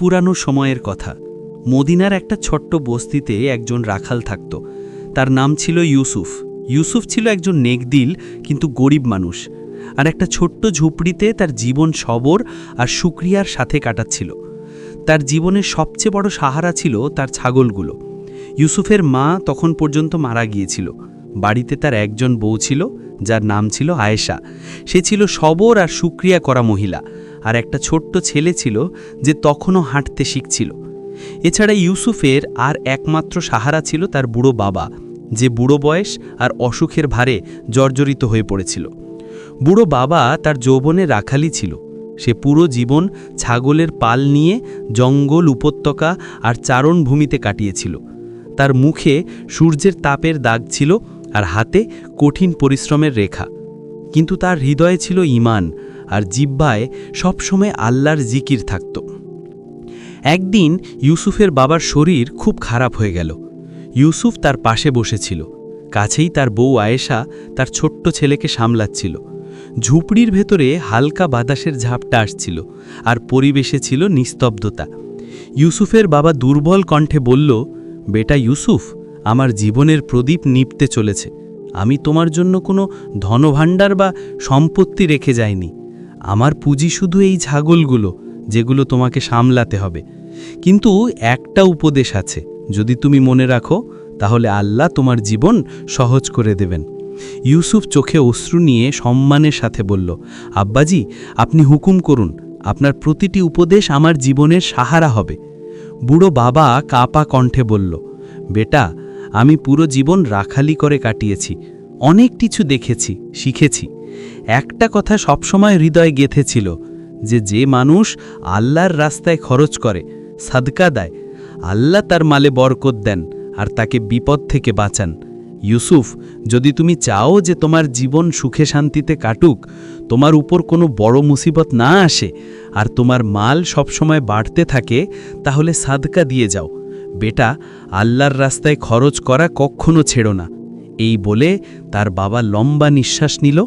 পুরানো সময়ের কথা। মদিনার একটা ছোট্ট বস্তিতে একজন রাখাল থাকত। তার নাম ছিল ইউসুফ। ইউসুফ ছিল একজন নেকদিল, কিন্তু গরিব মানুষ। আর একটা ছোট্ট ঝুপড়িতে তার জীবন সবর আর সুক্রিয়ার সাথে কাটাচ্ছিল। তার জীবনের সবচেয়ে বড় সাহারা ছিল তার ছাগলগুলো। ইউসুফের মা তখন পর্যন্ত মারা গিয়েছিল। বাড়িতে তার একজন বউ ছিল, যার নাম ছিল আয়েশা। সে ছিল সবর আর সুক্রিয়া করা মহিলা। আর একটা ছোট্ট ছেলে ছিল যে তখনও হাঁটতে শিখছিল। এছাড়া ইউসুফের আর একমাত্র সাহারা ছিল তার বুড়ো বাবা, যে বুড়ো বয়স আর অসুখের ভারে জর্জরিত হয়ে পড়েছিল। বুড়ো বাবা তার যৌবনে রাখালি ছিল। সে পুরো জীবন ছাগলের পাল নিয়ে জঙ্গল উপত্যকা আর চারণভূমিতে কাটিয়েছিল। তার মুখে সূর্যের তাপের দাগ ছিল আর হাতে কঠিন পরিশ্রমের রেখা। কিন্তু তার হৃদয়ে ছিল ইমান আর জিব্বায় সবসময় আল্লাহর জিকির থাকত। একদিন ইউসুফের বাবার শরীর খুব খারাপ হয়ে গেল। ইউসুফ তার পাশে বসেছিল। কাছেই তার বউ আয়েশা তার ছোট্ট ছেলেকে সামলাচ্ছিল। ঝুপড়ির ভেতরে হালকা বাতাসের ঝাপটা আসছিল আর পরিবেশে ছিল নিস্তব্ধতা। ইউসুফের বাবা দুর্বল কণ্ঠে বলল, বেটা ইউসুফ, আমার জীবনের প্রদীপ নিপতে চলেছে। আমি তোমার জন্য কোনো ধনভাণ্ডার বা সম্পত্তি রেখে যাইনি। আমার পুঁজি শুধু এই ছাগলগুলো যেগুলো তোমাকে সামলাতে হবে। কিন্তু একটা উপদেশ আছে, যদি তুমি মনে রাখো, তাহলে আল্লাহ তোমার জীবন সহজ করে দেবেন। ইউসুফ চোখে অশ্রু নিয়ে সম্মানের সাথে বলল, আব্বাজি, আপনি হুকুম করুন, আপনার প্রতিটি উপদেশ আমার জীবনের সাহারা হবে। বুড়ো বাবা কাপা কণ্ঠে বলল, বেটা, আমি পুরো জীবন রাখালি করে কাটিয়েছি, অনেক কিছু দেখেছি, শিখেছি। একটা কথা সবসময় হৃদয়ে গেঁথেছিল, যে যে মানুষ আল্লাহর রাস্তায় খরচ করে, সাদকা দেয়, আল্লাহ তার মালে বরকত দেন আর তাকে বিপদ থেকে বাঁচান। ইউসুফ, যদি তুমি চাও যে তোমার জীবন সুখে শান্তিতে কাটুক, তোমার উপর কোনো বড় মুসিবত না আসে আর তোমার মাল সবসময় বাড়তে থাকে, তাহলে সাদকা দিয়ে যাও। বেটা, আল্লাহর রাস্তায় খরচ করা কখনো ছেড়ো না। এই বলে তার বাবা লম্বা নিঃশ্বাস নিল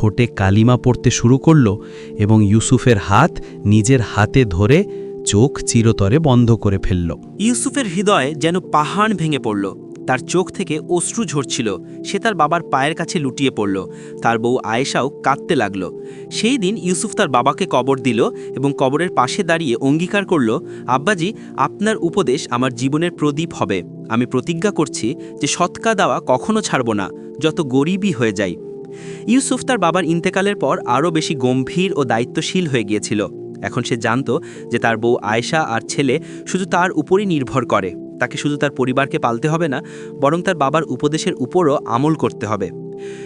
ঠোঁটে কালিমা পড়তে শুরু করল এবং ইউসুফের হাত নিজের হাতে ধরে চোখ চিরতরে বন্ধ করে ফেলল। ইউসুফের হৃদয়ে যেন পাহাড় ভেঙে পড়ল। তার চোখ থেকে অশ্রু ঝরছিল। সে তার বাবার পায়ের কাছে লুটিয়ে পড়ল। তার বউ আয়েশাও কাঁদতে লাগল। সেই দিন ইউসুফ তার বাবাকে কবর দিল এবং কবরের পাশে দাঁড়িয়ে অঙ্গীকার করল, আব্বাজি, আপনার উপদেশ আমার জীবনের প্রদীপ হবে। আমি প্রতিজ্ঞা করছি যে সৎকা দেওয়া কখনো ছাড়ব না। যত গরিবই হয়ে যায় ইউসুফ তার বাবার ইন্তেকালের পর আরও বেশি গম্ভীর ও দায়িত্বশীল হয়ে গিয়েছিল। এখন সে জানত যে তার বউ আয়েশা আর ছেলে শুধু তার উপরই নির্ভর করে। তাকে শুধু তার পরিবারকে পালতে হবে না, বরং তার বাবার উপদেশের উপরও আমল করতে হবে।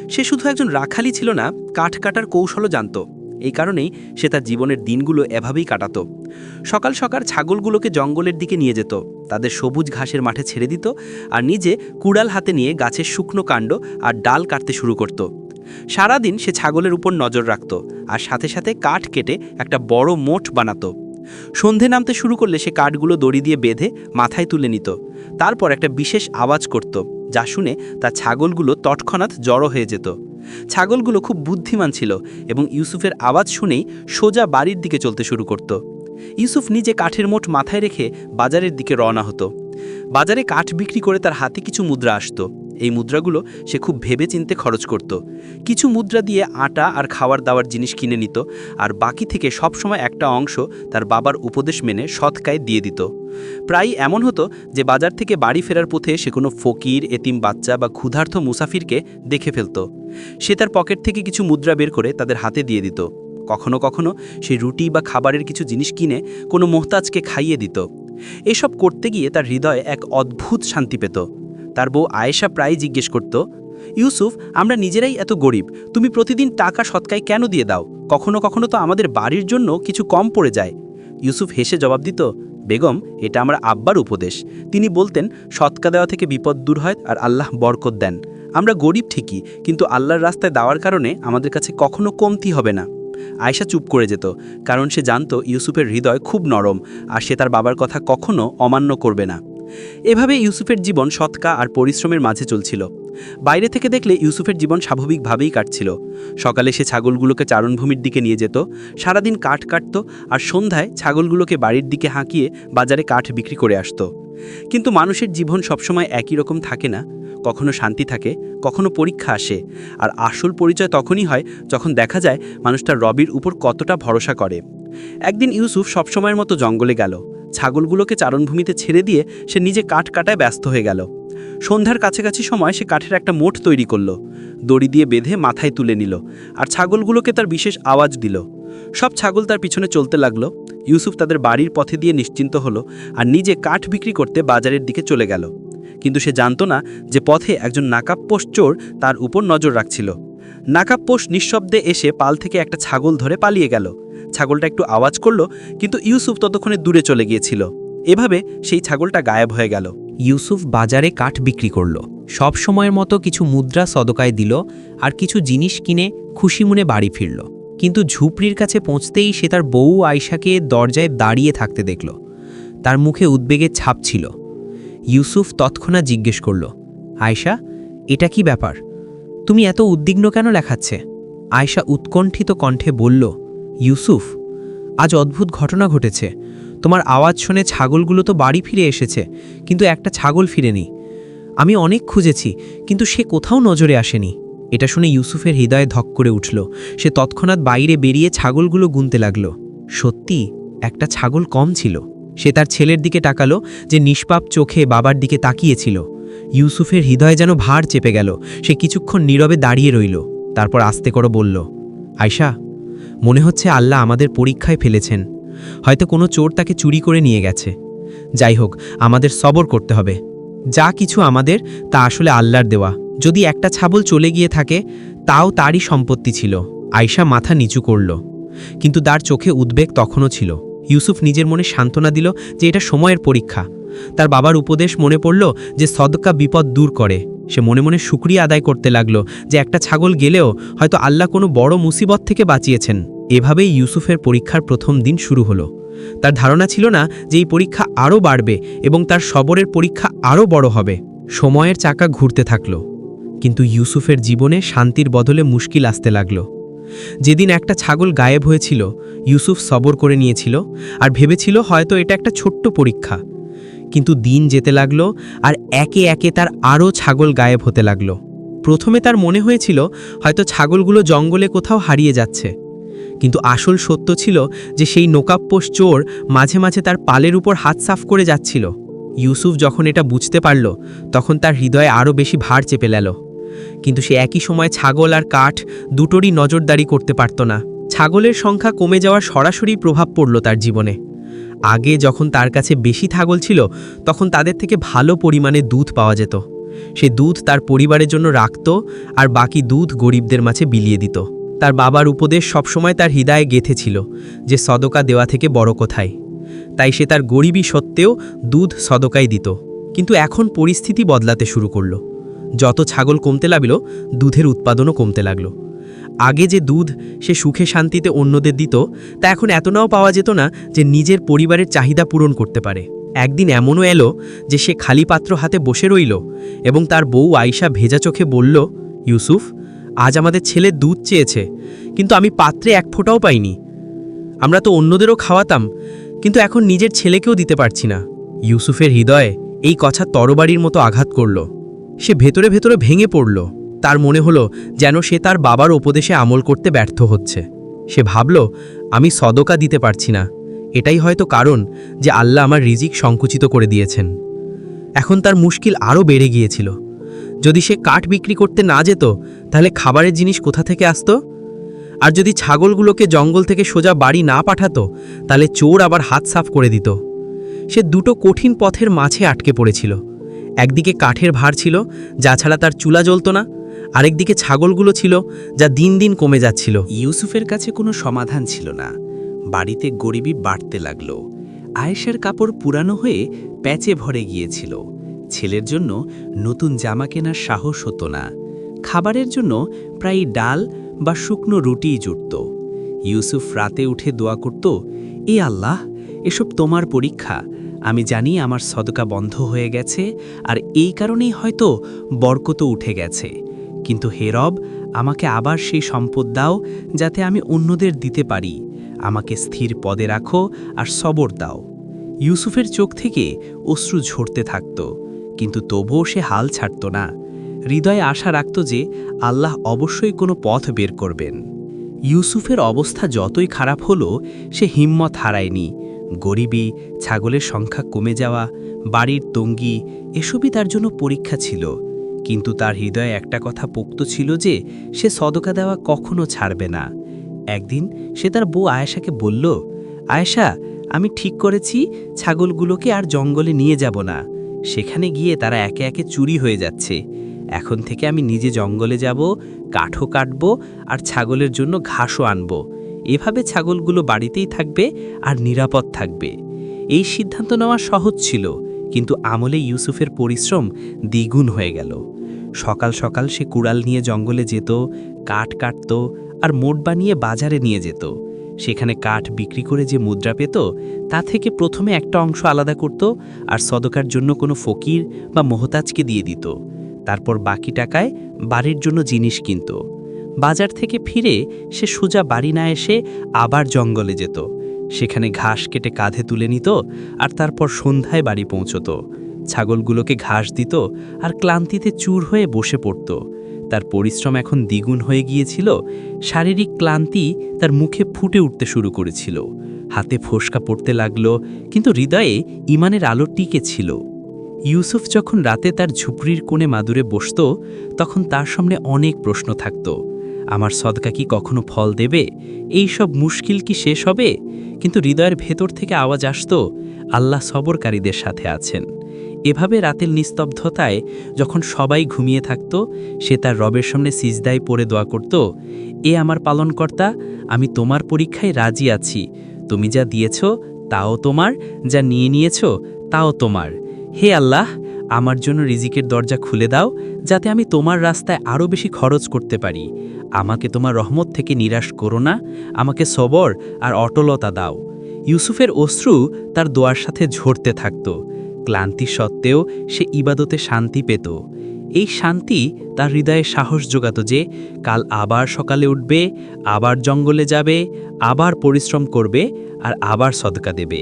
সে শুধু একজন রাখালি ছিল না, কাঠ কাটার কৌশলও জানত। এই কারণেই সে তার জীবনের দিনগুলো এভাবেই কাটাত। সকাল সকাল ছাগলগুলোকে জঙ্গলের দিকে নিয়ে যেত, তাদের সবুজ ঘাসের মাঠে ছেড়ে দিত আর নিজে কুড়াল হাতে নিয়ে গাছের শুকনো কাণ্ড আর ডাল কাটতে শুরু করত। সারাদিন সে ছাগলের উপর নজর রাখত আর সাথে সাথে কাঠ কেটে একটা বড় মোট বানাতো। সন্ধে নামতে শুরু করলে সে কাঠগুলো দড়ি দিয়ে বেঁধে মাথায় তুলে নিত। তারপর একটা বিশেষ আওয়াজ করত, যা শুনে তার ছাগলগুলো তৎক্ষণাৎ জড়ো হয়ে যেত। ছাগলগুলো খুব বুদ্ধিমান ছিল এবং ইউসুফের আওয়াজ শুনেই সোজা বাড়ির দিকে চলতে শুরু করত। ইউসুফ নিজে কাঠের মোট মাথায় রেখে বাজারের দিকে রওনা হতো। বাজারে কাঠ বিক্রি করে তার হাতে কিছু মুদ্রা আসতো। এই মুদ্রাগুলো সে খুব ভেবে চিনতে খরচ করত। কিছু মুদ্রা দিয়ে আটা আর খাওয়ার দাওয়ার জিনিস কিনে নিত আর বাকি থেকে সবসময় একটা অংশ তার বাবার উপদেশ মেনে সৎকায় দিয়ে দিত। প্রায় এমন হতো যে বাজার থেকে বাড়ি ফেরার পথে সে কোনো ফকির, এতিম বাচ্চা বা ক্ষুধার্থ মুসাফিরকে দেখে ফেলত। সে তার পকেট থেকে কিছু মুদ্রা বের করে তাদের হাতে দিয়ে দিত। কখনো কখনো সে রুটি বা খাবারের কিছু জিনিস কিনে কোনো মোহতাজকে খাইয়ে দিত। এসব করতে গিয়ে তার হৃদয়ে এক অদ্ভুত শান্তি পেত। তার বউ আয়েশা প্রায় জিজ্ঞেস করত, ইউসুফ, আমরা নিজেরাই এত গরিব, তুমি প্রতিদিন টাকা সৎকায় কেন দিয়ে দাও? কখনো কখনো তো আমাদের বাড়ির জন্য কিছু কম পড়ে যায়। ইউসুফ হেসে জবাব দিত, বেগম, এটা আমার আব্বার উপদেশ। তিনি বলতেন, সৎকা দেওয়া থেকে বিপদ দূর হয় আর আল্লাহ বরকত দেন। আমরা গরিব ঠিকই, কিন্তু আল্লাহর রাস্তায় দেওয়ার কারণে আমাদের কাছে কখনো কমতি হবে না। আয়শা চুপ করে যেত, কারণ সে জানত ইউসুফের হৃদয় খুব নরম, আর সে তার বাবার কথা কখনো অমান্য করবে না। এভাবে ইউসুফের জীবন সৎকা আর পরিশ্রমের মাঝে চলছিল। বাইরে থেকে দেখলে ইউসুফের জীবন স্বাভাবিকভাবেই কাটছিল। সকালে সে ছাগলগুলোকে চারণভূমির দিকে নিয়ে যেত, সারাদিন কাঠ কাটত আর সন্ধ্যায় ছাগলগুলোকে বাড়ির দিকে হাঁকিয়ে বাজারে কাঠ বিক্রি করে আসত। কিন্তু মানুষের জীবন সবসময় একই রকম থাকে না। কখনো শান্তি থাকে, কখনো পরীক্ষা আসে। আর আসল পরিচয় তখনই হয় যখন দেখা যায় মানুষটা রবির উপর কতটা ভরসা করে। একদিন ইউসুফ সবসময়ের মতো জঙ্গলে গেল। ছাগলগুলোকে চারণভূমিতে ছেড়ে দিয়ে সে নিজে কাঠ কাটায় ব্যস্ত হয়ে গেল। সন্ধ্যার কাছাকাছি সময় সে কাঠের একটা মোট তৈরি করল। দড়ি দিয়ে বেঁধে মাথায় তুলে নিল আর ছাগলগুলোকে তার বিশেষ আওয়াজ দিল। সব ছাগল তার পিছনে চলতে লাগল। ইউসুফ তাদের বাড়ির পথে দিয়ে নিশ্চিন্ত হলো আর নিজে কাঠ বিক্রি করতে বাজারের দিকে চলে গেল। কিন্তু সে জানতো না যে পথে একজন নাকাপ্পোষ চোর তার উপর নজর রাখছিল। নাকাপ্পোষ নিঃশব্দে এসে পাল থেকে একটা ছাগল ধরে পালিয়ে গেল। ছাগলটা একটু আওয়াজ করল, কিন্তু ইউসুফ ততক্ষণে দূরে চলে গিয়েছিল। এভাবে সেই ছাগলটা গায়েব হয়ে গেল। ইউসুফ বাজারে কাঠ বিক্রি করল। সব সময়ের মতো কিছু মুদ্রা সদকায় দিল আর কিছু জিনিস কিনে খুশি মনে বাড়ি ফিরল। কিন্তু ঝুপড়ির কাছে পৌঁছতেই সে তার বউ আয়শাকে দরজায় দাঁড়িয়ে থাকতে দেখল। তার মুখে উদ্বেগের ছাপ ছিল। ইউসুফ তৎক্ষণাৎ জিজ্ঞেস করল, আয়শা, এটা কি ব্যাপার? তুমি এত উদ্বিগ্ন কেন লেখাচ্ছে? আয়শা উৎকণ্ঠিত কণ্ঠে বলল ইউসুফ, আজ অদ্ভুত ঘটনা ঘটেছে। তোমার আওয়াজ শুনে ছাগলগুলো তো বাড়ি ফিরে এসেছে, কিন্তু একটা ছাগল ফিরেনি। আমি অনেক খুঁজেছি, কিন্তু সে কোথাও নজরে আসেনি। এটা শুনে ইউসুফের হৃদয়ে ধক করে উঠল। সে তৎক্ষণাৎ বাইরে বেরিয়ে ছাগলগুলো গুনতে লাগল। সত্যি, একটা ছাগল কম ছিল। সে তার ছেলের দিকে তাকালো, যে নিষ্পাপ চোখে বাবার দিকে তাকিয়েছিল। ইউসুফের হৃদয়ে যেন ভার চেপে গেল। সে কিছুক্ষণ নীরবে দাঁড়িয়ে রইল। তারপর আস্তে করে বলল, আয়শা মনে হচ্ছে আল্লাহ আমাদের পরীক্ষায় ফেলেছেন। হয়তো কোনো চোর তাকে চুরি করে নিয়ে গেছে। যাই হোক, আমাদের সবর করতে হবে। যা কিছু আমাদের, তা আসলে আল্লাহর দেওয়া। যদি একটা ছাগল চলে গিয়ে থাকে, তাও তারই সম্পত্তি ছিল। আয়শা মাথা নিচু করল। কিন্তু তার চোখে উদ্বেগ তখনও ছিল। ইউসুফ নিজের মনে সান্ত্বনা দিল যে এটা সময়ের পরীক্ষা। তার বাবার উপদেশ মনে পড়ল যে সদকা বিপদ দূর করে। সে মনে মনে শুক্রিয়া আদায় করতে লাগল যে একটা ছাগল গেলেও হয়তো আল্লাহ কোনো বড় মুসিবত থেকে বাঁচিয়েছেন। এভাবেই ইউসুফের পরীক্ষার প্রথম দিন শুরু হলো। তার ধারণা ছিল না যে এই পরীক্ষা আরও বাড়বে এবং তার সবরের পরীক্ষা আরও বড় হবে। সময়ের চাকা ঘুরতে থাকল। কিন্তু ইউসুফের জীবনে শান্তির বদলে মুশকিল আসতে লাগল। যেদিন একটা ছাগল গায়েব হয়েছিল, ইউসুফ সবর করে নিয়েছিল আর ভেবেছিল হয়তো এটা একটা ছোট্ট পরীক্ষা। কিন্তু দিন যেতে লাগল আর একে একে তার আরও ছাগল গায়েব হতে লাগল। প্রথমে তার মনে হয়েছিল, হয়তো ছাগলগুলো জঙ্গলে কোথাও হারিয়ে যাচ্ছে। কিন্তু আসল সত্য ছিল যে সেই নোকাপ্পোষ চোর মাঝে মাঝে তার পালের উপর হাত সাফ করে যাচ্ছিল। ইউসুফ যখন এটা বুঝতে পারল, তখন তার হৃদয়ে আরও বেশি ভার চেপে গেল। কিন্তু সে একই সময় ছাগল আর কাঠ দুটোরই নজরদারি করতে পারত না। ছাগলের সংখ্যা কমে যাওয়ার সরাসরি প্রভাব পড়ল তার জীবনে। আগে যখন তার কাছে বেশি ছাগল ছিল, তখন তাদের থেকে ভালো পরিমাণে দুধ পাওয়া যেত। সে দুধ তার পরিবারের জন্য রাখত আর বাকি দুধ গরিবদের মাঝে বিলিয়ে দিত। তার বাবার উপদেশ সবসময় তার হৃদয়ে গেঁথেছিল যে সদকা দেওয়া থেকে বড় কোথায়। তাই সে তার গরিবী সত্ত্বেও দুধ সদকাই দিত। কিন্তু এখন পরিস্থিতি বদলাতে শুরু করল। যত ছাগল কমতে লাগল, দুধের উৎপাদনও কমতে লাগল। আগে যে দুধ সে সুখে শান্তিতে অন্যদের দিত, তা এখন এত নাও পাওয়া যেত না যে নিজের পরিবারের চাহিদা পূরণ করতে পারে। একদিন এমনও এলো যে সে খালি পাত্র হাতে বসে রইল এবং তার বউ আয়শা ভেজা চোখে বলল, ইউসুফ, আজ আমাদের ছেলে দুধ চেয়েছে, কিন্তু আমি পাত্রে এক ফোঁটাও পাইনি। আমরা তো অন্যদেরও খাওয়াতাম, কিন্তু এখন নিজের ছেলেকেও দিতে পারছি না। ইউসুফের হৃদয়ে এই কথা তরবারির মতো আঘাত করল। সে ভেতরে ভেতরে ভেঙে পড়ল। তার মনে হলো যেন সে তার বাবার উপদেশে আমল করতে ব্যর্থ হচ্ছে। সে ভাবল, আমি সদকা দিতে পারছি না। এটাই হয়তো কারণ যে আল্লাহ আমার রিজিক সংকুচিত করে দিয়েছেন। এখন তার মুশকিল আরও বেড়ে গিয়েছিল। যদি সে কাঠ বিক্রি করতে না যেত, তাহলে খাবারের জিনিস কোথা থেকে আসতো? আর যদি ছাগলগুলোকে জঙ্গল থেকে সোজা বাড়ি না পাঠাতো, তাহলে চোর আবার হাত সাফ করে দিত। সে দুটো কঠিন পথের মাঝে আটকে পড়েছিল। একদিকে কাঠের ভার ছিল, যা ছাড়া তার চুলা জ্বলত না আরেকদিকে ছাগলগুলো ছিল যা দিন দিন কমে যাচ্ছিল। ইউসুফের কাছে কোনো সমাধান ছিল না। বাড়িতে গরিবি বাড়তে লাগল। আয়েশের কাপড় পুরানো হয়ে প্যাচে ভরে গিয়েছিল। ছেলের জন্য নতুন জামা কেনার সাহস হতো না। খাবারের জন্য প্রায় ডাল বা শুকনো রুটিই জুটত। ইউসুফ রাতে উঠে দোয়া করত, এ আল্লাহ, এসব তোমার পরীক্ষা। আমি জানি আমার সদকা বন্ধ হয়ে গেছে, আর এই কারণেই হয়তো বরকত উঠে গেছে। কিন্তু হে রব, আমাকে আবার সেই সম্পদ দাও যাতে আমি অন্যদের দিতে পারি। আমাকে স্থির পদে রাখো আর সবর দাও। ইউসুফের চোখ থেকে অশ্রু ঝরতে থাকত, কিন্তু তবুও সে হাল ছাড়ত না। হৃদয়ে আশা রাখত যে আল্লাহ অবশ্যই কোনো পথ বের করবেন। ইউসুফের অবস্থা যতই খারাপ হলো, সে হিম্মত হারায়নি। গরিবী, ছাগলের সংখ্যা কমে যাওয়া, বাড়ির তঙ্গি, এসবই তার জন্য পরীক্ষা ছিল। কিন্তু তার হৃদয়ে একটা কথা পোক্ত ছিল যে সে সদকা দেওয়া কখনো ছাড়বে না। একদিন সে তার বউ আয়েশাকে বলল, আয়েশা, আমি ঠিক করেছি, ছাগলগুলোকে আর জঙ্গলে নিয়ে যাব না। সেখানে গিয়ে তারা একে একে চুরি হয়ে যাচ্ছে। এখন থেকে আমি নিজে জঙ্গলে যাব, কাঠও কাটব আর ছাগলের জন্য ঘাসও আনব। এভাবে ছাগলগুলো বাড়িতেই থাকবে আর নিরাপদ থাকবে। এই সিদ্ধান্ত নেওয়া সহজ ছিল। কিন্তু আমলে ইউসুফের পরিশ্রম দ্বিগুণ হয়ে গেল। সকাল সকাল সে কুড়াল নিয়ে জঙ্গলে যেত, কাঠ কাটত আর মোট বানিয়ে বাজারে নিয়ে যেত। সেখানে কাঠ বিক্রি করে যে মুদ্রা পেত, তা থেকে প্রথমে একটা অংশ আলাদা করত আর সদকার জন্য কোনো ফকির বা মোহতাজকে দিয়ে দিত। তারপর বাকি টাকায় বাড়ির জন্য জিনিস কিনত। বাজার থেকে ফিরে সে সোজা বাড়ি না এসে আবার জঙ্গলে যেত। সেখানে ঘাস কেটে কাঁধে তুলে নিত আর তারপর সন্ধ্যায় বাড়ি পৌঁছত। ছাগলগুলোকে ঘাস দিত আর ক্লান্তিতে চুর হয়ে বসে পড়ত। তার পরিশ্রম এখন দ্বিগুণ হয়ে গিয়েছিল। শারীরিক ক্লান্তি তার মুখে ফুটে উঠতে শুরু করেছিল। হাতে ফোসকা পড়তে লাগল, কিন্তু হৃদয়ে ইমানের আলো টিকে ছিল। ইউসুফ যখন রাতে তার ঝুপড়ির কোণে মাদুরে বসত, তখন তার সামনে অনেক প্রশ্ন থাকত। আমার সদকা কি কখনো ফল দেবে? এই সব মুশকিল কি শেষ হবে? কিন্তু হৃদয়ের ভেতর থেকে আওয়াজ আসত, আল্লাহ সবরকারীদের সাথে আছেন। এভাবে রাতের নিস্তব্ধতায় যখন সবাই ঘুমিয়ে থাকত, সে তার রবের সামনে সিজদায় পড়ে দোয়া করত, এ আমার পালনকর্তা, আমি তোমার পরীক্ষায় রাজি আছি। তুমি যা দিয়েছ, তাও তোমার, যা নিয়ে নিয়েছ, তাও তোমার। হে আল্লাহ আমার জন্য রিজিকের দরজা খুলে দাও, যাতে আমি তোমার রাস্তায় আরও বেশি খরচ করতে পারি। আমাকে তোমার রহমত থেকে নিরাশ করো না, আমাকে সবর আর অটলতা দাও। ইউসুফের অশ্রু তার দোয়ার সাথে ঝরতে থাকত। ক্লান্তি সত্ত্বেও সে ইবাদতে শান্তি পেত। এই শান্তি তার হৃদয়ে সাহস যোগাত যে, কাল আবার সকালে উঠবে, আবার জঙ্গলে যাবে, আবার পরিশ্রম করবে, আর আবার সদকা দেবে।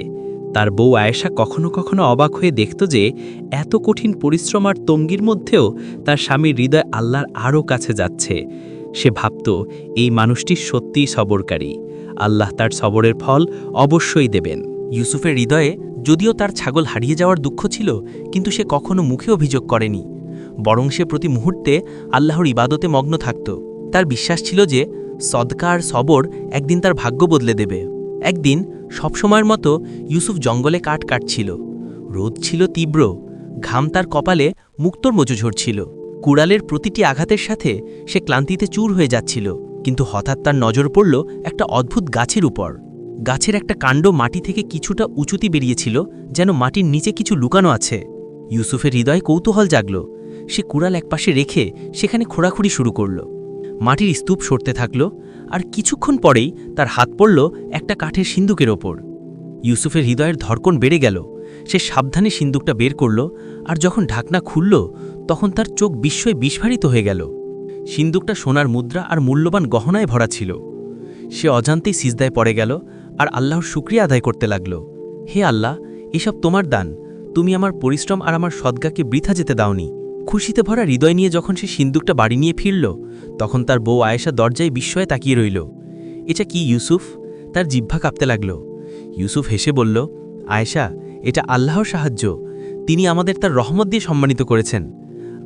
তার বউ আয়েশা কখনো কখনো অবাক হয়ে দেখত যে এত কঠিন পরিশ্রম আর তঙ্গির মধ্যেও তার স্বামীর হৃদয় আল্লাহর আরও কাছে যাচ্ছে। সে ভাবত, এই মানুষটি সত্যিই সবরকারী। আল্লাহ তার সবরের ফল অবশ্যই দেবেন। ইউসুফের হৃদয়ে যদিও তার ছাগল হারিয়ে যাওয়ার দুঃখ ছিল, কিন্তু সে কখনো মুখে অভিযোগ করেনি। বরং সে প্রতি মুহূর্তে আল্লাহর ইবাদতে মগ্ন থাকত। তার বিশ্বাস ছিল যে সদকা আর সবর একদিন তার ভাগ্য বদলে দেবে। একদিন সবসময়ের মতো ইউসুফ জঙ্গলে কাঠ কাটছিল। রোদ ছিল তীব্র, ঘাম তার কপালে মুক্তর মজু ঝরছিল কুড়ালের প্রতিটি আঘাতের সাথে সে ক্লান্তিতে চুর হয়ে যাচ্ছিল, কিন্তু হঠাৎ তার নজর পড়ল একটা অদ্ভুত গাছের উপর। গাছের একটা কাণ্ড মাটি থেকে কিছুটা উঁচুতি বেরিয়েছিল, যেন মাটির নিচে কিছু লুকানো আছে। ইউসুফের হৃদয়ে কৌতূহল জাগল। সে কুড়াল একপাশে রেখে সেখানে খোঁড়াখুড়ি শুরু করল। মাটির স্তূপ সরতে থাকল আর কিছুক্ষণ পরেই তার হাত পড়ল একটা কাঠের সিন্দুকের ওপর। ইউসুফের হৃদয়ের ধড়কন বেড়ে গেল। সে সাবধানে সিন্দুকটা বের করল আর যখন ঢাকনা খুলল, তখন তার চোখ বিস্ময়ে বিস্ফারিত হয়ে গেল। সিন্দুকটা সোনার মুদ্রা আর মূল্যবান গহনায় ভরা ছিল। সে অজান্তেই সিজদায় পড়ে গেল আর আল্লাহর শুক্রিয়া আদায় করতে লাগল। হে আল্লাহ, এসব তোমার দান। তুমি আমার পরিশ্রম আর আমার সদ্গাকে বৃথা যেতে দাওনি। খুশিতে ভরা হৃদয় নিয়ে যখন সে সিন্দুকটা বাড়ি নিয়ে ফিরল, তখন তার বউ আয়েশা দরজায় বিস্ময়ে তাকিয়ে রইল। এটা কি ইউসুফ? তার জিহ্বা কাঁপতে লাগল। ইউসুফ হেসে বলল, আয়েশা, এটা আল্লাহর সাহায্য। তিনি আমাদের তার রহমত দিয়ে সম্মানিত করেছেন।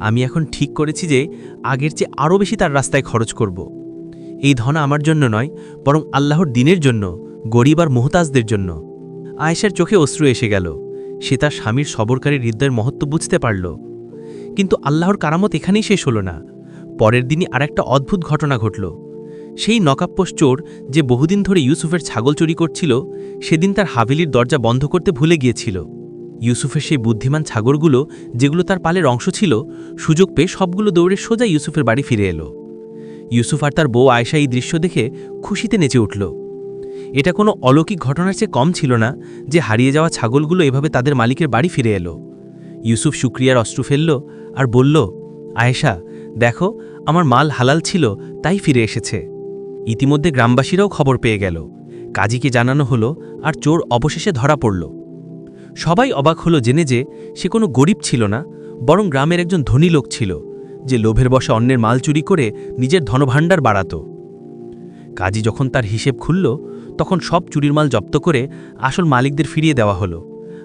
আমি এখন ঠিক করেছি যে আগের চেয়ে আরও বেশি তার রাস্তায় খরচ করব। এই ধন আমার জন্য নয়, বরং আল্লাহর দিনের জন্য, গরিব আর মোহতাজদের জন্য। আয়েশার চোখে অশ্রু এসে গেল। সে তার স্বামীর সবরকারী হৃদয়ের মহত্ব বুঝতে পারল। কিন্তু আল্লাহর কারামত এখানেই শেষ হল না। পরের দিনই আরেকটা অদ্ভুত ঘটনা ঘটল। সেই নকাপ্পোষ চোর যে বহুদিন ধরে ইউসুফের ছাগল চুরি করছিল, সেদিন তার হাভেলির দরজা বন্ধ করতে ভুলে গিয়েছিল। ইউসুফের সেই বুদ্ধিমান ছাগলগুলো, যেগুলো তার পালের অংশ ছিল, সুযোগ পেয়ে সবগুলো দৌড়ে সোজা ইউসুফের বাড়ি ফিরে এলো। ইউসুফ আর তার বউ আয়সা এই দৃশ্য দেখে খুশিতে নেচে উঠল। এটা কোনো অলৌকিক ঘটনার চেয়ে কম ছিল না যে হারিয়ে যাওয়া ছাগলগুলো এভাবে তাদের মালিকের বাড়ি ফিরে এলো। ইউসুফ শুক্রিয়ার অস্ত্র ফেলল আর বলল, আয়েশা, দেখো, আমার মাল হালাল ছিল, তাই ফিরে এসেছে। ইতিমধ্যে গ্রামবাসীরাও খবর পেয়ে গেল। কাজীকে জানানো হলো আর চোর অবশেষে ধরা পড়ল। সবাই অবাক হলো জেনে যে সে কোনো গরিব ছিল না, বরং গ্রামের একজন ধনী লোক ছিল, যে লোভের বসে অন্যের মাল চুরি করে নিজের ধনভাণ্ডার বাড়াত। কাজী যখন তার হিসেব খুলল, তখন সব চুরির মাল জব্দ করে আসল মালিকদের ফিরিয়ে দেওয়া হলো,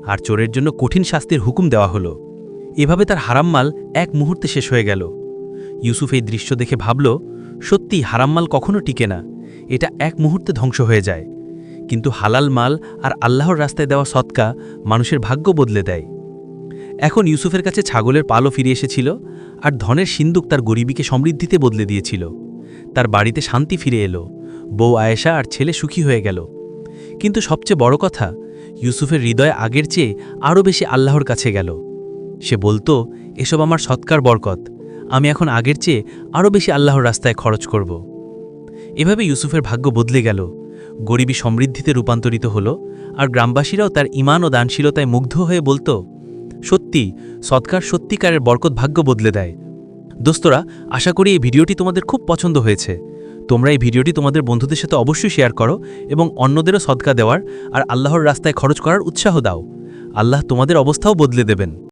আর চোরের জন্য কঠিন শাস্তির হুকুম দেওয়া হলো। এভাবে তার হারাম্মাল এক মুহূর্তে শেষ হয়ে গেল। ইউসুফ এই দৃশ্য দেখে ভাবল, সত্যি হারাম্মাল কখনো টিকে না, এটা এক মুহূর্তে ধ্বংস হয়ে যায়। কিন্তু হালাল মাল আর আল্লাহর রাস্তায় দেওয়া সৎকা মানুষের ভাগ্য বদলে দেয়। এখন ইউসুফের কাছে ছাগলের পালও ফিরে এসেছিল আর ধনের সিন্দুক তার গরিবীকে সমৃদ্ধিতে বদলে দিয়েছিল। তার বাড়িতে শান্তি ফিরে এলো, বউ আয়েশা আর ছেলে সুখী হয়ে গেল। কিন্তু সবচেয়ে বড় কথা, ইউসুফের হৃদয় আগের চেয়ে আরও বেশি আল্লাহর কাছে গেল। সে বলতো, এসব আমার সৎকার বরকত। আমি এখন আগের চেয়ে আরও বেশি আল্লাহর রাস্তায় খরচ করব। এভাবে ইউসুফের ভাগ্য বদলে গেল। গরিবী সমৃদ্ধিতে রূপান্তরিত হল আর গ্রামবাসীরাও তার ইমান ও দানশীলতায় মুগ্ধ হয়ে বলতো, সত্যি, সৎকার সত্যিকারের বরকত ভাগ্য বদলে দেয়। দোস্তরা, আশা করি এই ভিডিওটি তোমাদের খুব পছন্দ হয়েছে। তোমরা এই ভিডিওটি তোমাদের বন্ধুদের সাথে অবশ্যই শেয়ার করো এবং অন্যদেরও সদকা দেওয়ার আর আল্লাহর রাস্তায় খরচ করার উৎসাহ দাও। আল্লাহ তোমাদের অবস্থাও বদলে দেবেন।